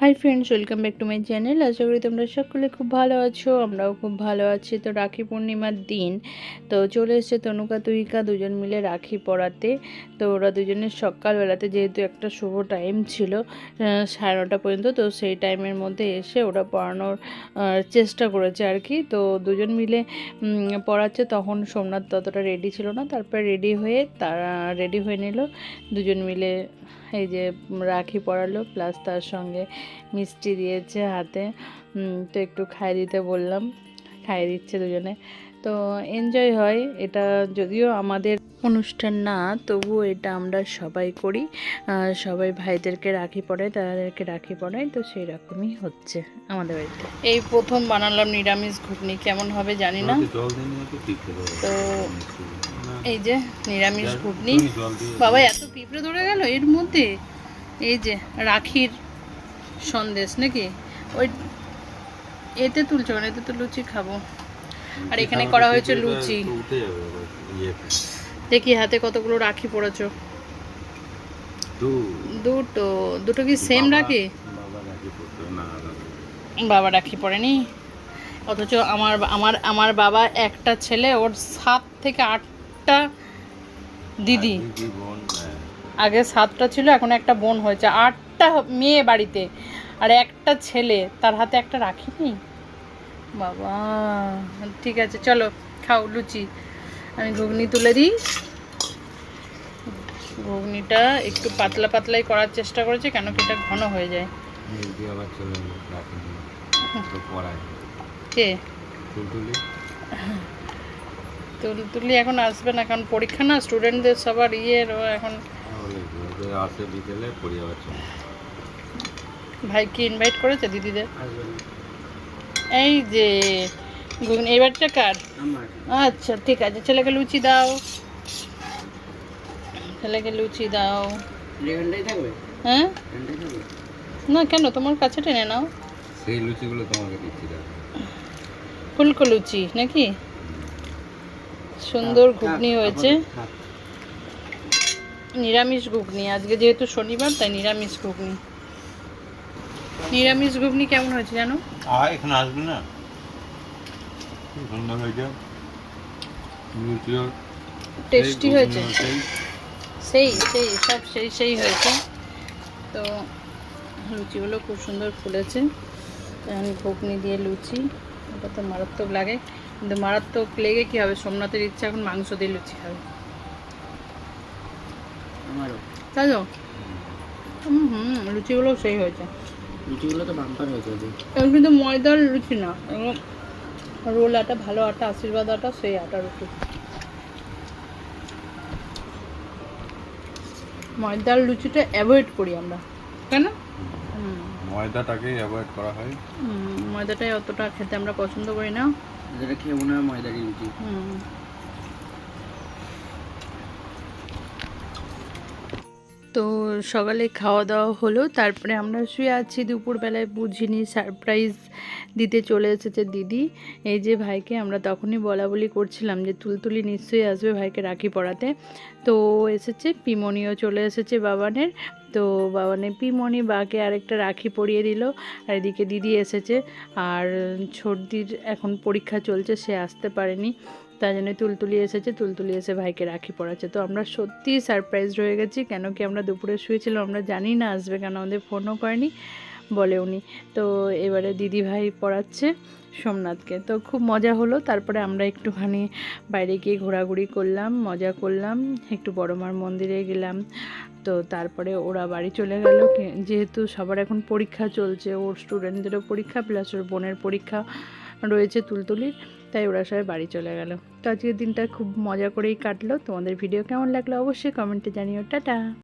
Hi friends welcome back to my channel আশা করি তোমরা সকলে খুব ভালো আছো, আমরাও খুব ভালো আছি। তো রাখি পূর্ণিমার দিন। তো চলে এসেছে তনুকা, তুহিকা দুজন মিলে রাখি পরাতে। তো ওরা দুজনের সকালবেলাতে যেহেতু একটা শুভ টাইম ছিল সাড়ে নটা পর্যন্ত, তো সেই টাইমের মধ্যে এসে ওরা পড়ানোর চেষ্টা করেছে আর কি। তো দুজন মিলে পড়াচ্ছে, তখন সোমনাথ ততটা রেডি ছিল না। তারপর রেডি হয়ে, তারা রেডি হয়ে নিল। দুজন মিলে এই যে রাখি পরালো প্লাস তার সঙ্গে মিষ্টি দিয়েছে হাতে। তো একটু খাইয়ে দিতে বললাম খাইয়ে দিচ্ছে দুজনে। তো এনজয় হয় এটা যদিও আমাদের অনুষ্ঠান না তবুও এটা আমরা সবাই করি। সবাই ভাইদেরকে রাখি পড়ায় তাদেরকে রাখি পড়ায় তো সেই রকমই হচ্ছে আমাদের বাড়িতে। এই প্রথম বানালাম নিরামিষ ঘুগনি কেমন হবে জানি না। তো এই যে নিরামিষ ঘুগনি। বাবা এত পিঁপড়ে ধরে গেল? এর মধ্যে এই যে রাখির সন্দেশ নাকি? ওই এতে তুলছো না এতে তো লুচি খাব। আর এখানে করা হয়েছে লুচি। দেখি হাতে কতগুলো রাখি পড়েছ। দুটো। দুটো কি সেম রাখি? বাবা রাখি পড়েনি। অথচ আমার আমার আমার বাবা একটা ছেলে ওর সাত থেকে আটটা আর দিদি হ্যাঁ। আগে সাতটা ছিল এখন একটা বোন হয়েছে। আটটা মেয়ে বাড়িতে। আর একটা ছেলে। তার হাতে একটা রাখিনি? বাবা ঠিক আছে চলো খাও লুচি। আমি ঘুগনি তুলে দিই। ঘুগনিটা একটু পাতলা পাতলাই করার চেষ্টা করেছি কেন কি এটা ঘন হয়ে যায়। কে? তুল তুলি এখন আসবে না কারণ পরীক্ষা না স্টুডেন্টদের সবার ইয়ের ও এখন? আসে বিকেলে ভাই কি ইনভাইট করেছে দিদিদের? এই যে ঘুগনি এই বাড়িটা কার? আচ্ছা ঠিক আছে ছেলেকে লুচি দাও। ছেলেকে লুচি দাও। হ্যাঁ? না কেন? তোমার কাছে টেনে নাও। সেই লুচিগুলো তোমাকে দিচ্ছি ফুলকো লুচি নাকি? সুন্দর ঘুগনি হয়েছে। নিরামিষ ঘুগনি আজকে যেহেতু শনিবার তাই নিরামিষ ঘুগনি। নিরামিষ ঘুগনি কেমন হয়েছে জানো? আয় এখানে আসবে না? সুন্দর হয়েছে টেস্টি হয়েছে। সেই। সেই সেই সব সেই সেই হয়েছে। তো লুচিগুলো খুব সুন্দর ফুলেছে। এখন ঘুগনি দিয়ে লুচি ওটা তো মারাত্মক লাগে। কিন্তু মারাত্মক লেগে কী হবে? সোমনাথের ইচ্ছা এখন মাংস দিয়ে লুচি খাবে। আমারও। তাই তো? হুম হুম লুচিগুলো সেই হয়েছে। লুচিগুলো তো বাম্পার হয়েছে এখন কিন্তু ময়দার লুচি না এবং রোল আটা ভালো আটা আশীর্বাদ আটা সেই আটা রুটি। ময়দার লুচিটা অ্যাভয়েড করি আমরা। কেন হুম, ময়দাটাকেই অ্যাভয়েড করা হয়। ময়দাটাই অতটা খেতে আমরা পছন্দ করি না। যেটা খেয়ে মনে হয় ময়দারি লুচি তো সকালে খাওয়া দাওয়া হলো। তারপরে আমরা শুয়ে আছি দুপুরবেলায় বুঝিনি সারপ্রাইজ দিতে চলে এসেছে দিদি। এই যে ভাইকে আমরা তখনই বলা বলি করছিলাম যে তুলতুলি নিশ্চয়ই আসবে ভাইকে রাখি পড়াতে তো এসেছে পিমনিও চলে এসেছে বাবানের। তো বাবানের পিমনি বাকে আরেকটা রাখি পরিয়ে দিল। আর এদিকে দিদি এসেছে। আর ছোটদির এখন পরীক্ষা চলছে, সে আসতে পারেনি। তাই জন্য তুলতুলি এসেছে, তুলতুলি এসে ভাইকে রাখি পড়াচ্ছে। তো আমরা সত্যিই সারপ্রাইজ হয়ে গেছি, কেন কি আমরা দুপুরে শুয়েছিলাম, আমরা জানি না, আসবে কেন আমাদের ফোনও করেনি, বলে উনি। তো এবারে দিদি ভাই পড়াচ্ছে সোমনাথকে। তো খুব মজা হলো, তারপরে আমরা একটুখানি বাইরে গিয়ে ঘোরাঘুরি করলাম, মজা করলাম, একটু বড়মার মন্দিরে গেলাম। তো তারপরে ওরা বাড়ি চলে গেল যেহেতু সবার এখন পরীক্ষা চলছে, ওর স্টুডেন্টদেরও পরীক্ষা প্লাস ওর বোনের পরীক্ষা রয়েছে তুলতুলির। তাই ওরা সবাই বাড়ি চলে গেল। তো আজকের দিনটা খুব মজা করেই কাটলো। তোমাদের ভিডিও কেমন লাগল অবশ্যই কমেন্টে জানিও। টাটা!